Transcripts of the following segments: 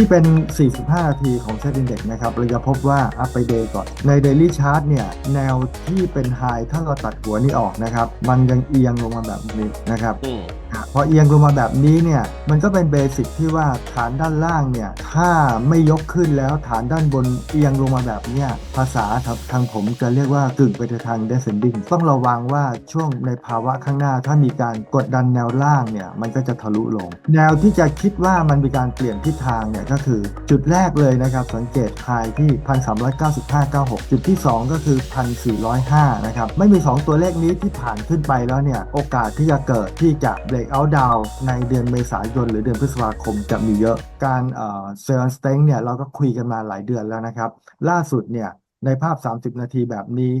ที่เป็น 45 นาทีของเซตอินเด็กนะครับ เราจะพบว่าอัพไปเดย์ก่อน ใน Daily Chart เนี่ย แนวที่เป็นไฮถ้าเราตัดหัวนี้ออกนะครับ มันยังเอียงลงมาแบบนี้นะครับพอเอียงลงมาแบบนี้เนี่ยมันก็เป็นเบสิกที่ว่าฐานด้านล่างเนี่ยถ้าไม่ยกขึ้นแล้วฐานด้านบนเอียงลงมาแบบเนี้ยภาษาทางทางผมจะเรียกว่ากึ่งไปทาง descending ต้องระวังว่าช่วงในภาวะข้างหน้า ถ้ามีการกดดันแนวล่างเนี่ยมันก็จะทะลุลง แนวที่จะคิดว่ามันมีการเปลี่ยนทิศทางเนี่ยก็คือจุดแรกเลยนะครับสังเกตไฮที่ 1,395.96 จุดที่ 2 ก็คือ 1,405 นะครับไม่มี 2 ตัวเลขนี้ที่ผ่านขึ้นไปแล้วเนี่ยโอกาสที่จะเกิดที่จะ break out down ในเดือนเมษายนหรือเดือนพฤษภาคมจะมีเยอะ การเอ่อเซลล์สเต็งเนี่ยเราก็คุยกันมาหลายเดือนแล้วนะครับ ล่าสุดเนี่ยในภาพ 30 นาทีแบบนี้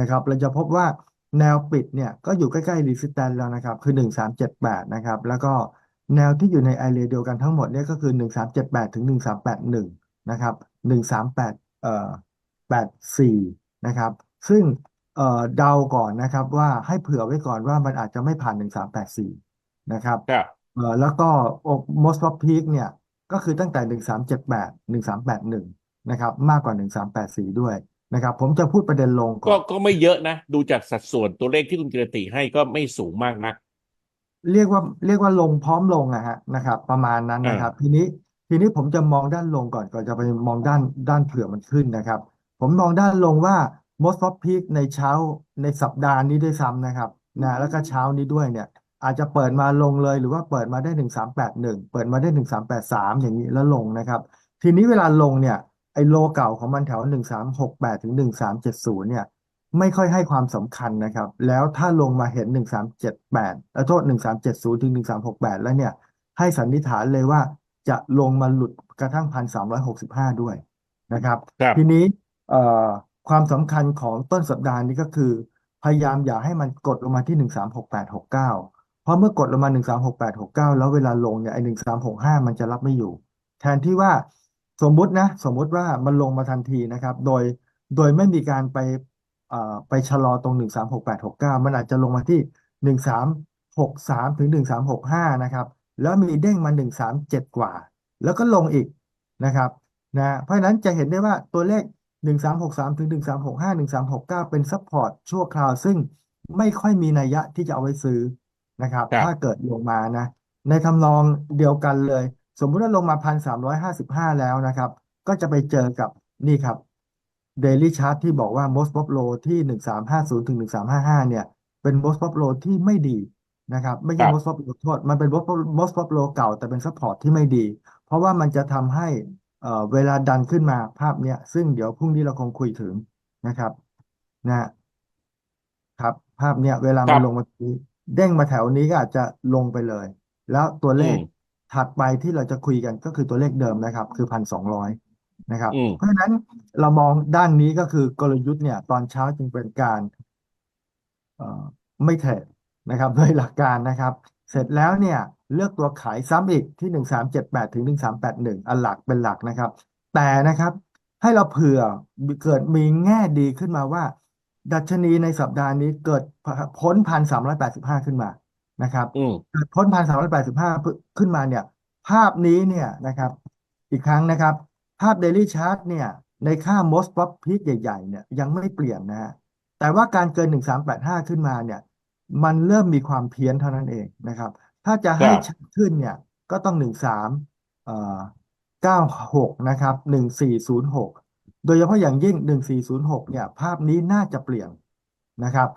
นะครับเราจะพบว่าแนวปิดเนี่ยก็อยู่ใกล้ๆ resistance แล้วนะครับ คือ 1378 นะครับ แล้วก็แนวที่อยู่ในไอเรียเดียวกันทั้งหมดเนี่ยก็คือ 1378 ถึง 1381 นะครับ 138เอ่อ84 นะครับ ซึ่งเอ่อเดาก่อนนะครับว่าให้เผื่อไว้ก่อนว่ามันอาจจะไม่ผ่าน 1384 นะครับครับเอ่อแล้วก็ most of peak เนี่ย ก็คือตั้งแต่ 1378 1381 นะครับ มากกว่า 1384 ด้วยนะครับ ผมจะพูดประเด็นลงก่ก็อน ก็ไม่เยอะนะ ดูจากสัดส่วนตัวเลขที่คุณกิรติให้ก็ไม่สูงมากนัก เรียกว่าเรียกว่าลงพร้อมลงอะฮะนะครับ ประมาณนั้นนะครับ ทีนี้ทีนี้ผมจะมองด้านลงก่อนก่อนจะไปมองด้านด้านเผื่อมันขึ้นนะครับ ผมมองด้านลงว่า most of peak ในเช้าในสัปดาห์นี้ด้วยซ้ำนะครับนะแล้วก็เช้านี้ด้วยเนี่ย อาจจะเปิดมาลงเลย หรือว่าเปิดมาได้1381เปิดมาได้1383อย่างนี้แล้วลงนะครับ ทีนี้เวลาลงเนี่ยไอ้โลเก่าของมันแถว1368ถึง1370เนี่ยไม่ค่อยให้ความสำคัญนะครับ แล้วถ้าลงมาเห็น1378แล้วโทษ1370ถึง1368แล้วเนี่ย ให้สันนิษฐานเลยว่าจะลงมาหลุดกระทั่ง1,365ด้วยนะครับครับทีนี้เอ่อความสำคัญของต้นสัปดาห์นี้ก็คือ พยายามอย่าให้มันกดลงมาที่136869เพราะเมื่อกดลงมา136869แล้วเวลาลงเนี่ยไอ้1365มันจะรับไม่อยู่ แทนที่ว่าสมมุตินะ สมมุติว่ามันลงมาทันทีนะครับ โดยโดยไม่มีการไปไปชะลอตรง136869มันอาจจะลงมาที่1363ถึง1365นะครับ แล้วมีเด้งมา137กว่า แล้วก็ลงอีกนะครับนะเพราะฉะนั้นจะเห็นได้ว่าตัวเลข1363ถึง1365 1369เป็นซัพพอร์ตชั่วคราว ซึ่งไม่ค่อยมีนัยยะที่จะเอาไว้ซื้อ นะครับ ครับ ถ้าเกิดลงมานะ ในทำนองเดียวกันเลย สมมุติว่าลงมา1,355แล้วนะครับ ก็จะไปเจอกับนี่ครับ Daily Chart ที่บอกว่า most pop low ที่1350ถึง1355เนี่ย เป็น most pop low ที่ไม่ดีนะครับ ไม่ใช่ครับ most pop low โทษ มันเป็น most pop most pop low เก่าแต่เป็น support ที่ไม่ดี เพราะว่ามันจะทำให้เอ่อเวลาดันขึ้นมาภาพเนี้ย ซึ่งเดี๋ยวพรุ่งนี้เราคงคุยถึงนะครับ นะ ครับ ภาพเนี้ยเวลาครัมันบ ลงมาตรงนี้ เด้งมาแถวนี้ก็อาจจะลงไปเลย แล้วตัวเลขอืมถัดไปที่เราจะคุยกันก็คือตัวเลขเดิมนะครับ คือพันสองร้อยนะครับ อืม เพราะฉะนั้นเรามองด้านนี้ก็คือกลยุทธ์เนี่ย ตอนเช้าจึงเป็นการ เอ่อไม่เทรดนะครับ โดยหลักการนะครับ เสร็จแล้วเนี่ย เลือกตัวขายซ้ำอีกที่หนึ่งสามเจ็ดแปดถึงหนึ่งสามแปดหนึ่งอันหลักเป็นหลักนะครับ แต่นะครับ ให้เราเผื่อเกิดมีแง่ดีขึ้นมาว่า ดัชนีในสัปดาห์นี้เกิดพ้นพันสามร้อยแปดสิบห้าขึ้นมานะครับอืมเกิดพ้นพันสามร้อยแปดสิบห้าขึ้นมาเนี่ย ภาพนี้เนี่ยนะครับ อีกครั้งนะครับ ภาพ Daily Chart เนี่ย ในค่า most pop peak ใหญ่ๆเนี่ยยังไม่เปลี่ยนนะฮะแต่ว่าการเกิน1385ขึ้นมาเนี่ย มันเริ่มมีความเพี้ยนเท่านั้นเองนะครับ ถ้าจะให้ครับชัดขึ้นเนี่ย ก็ต้อง13เอ่อ96นะครับ1406 โดยเฉพาะอย่างยิ่ง 1406 เนี่ย ภาพนี้น่าจะเปลี่ยนนะครับ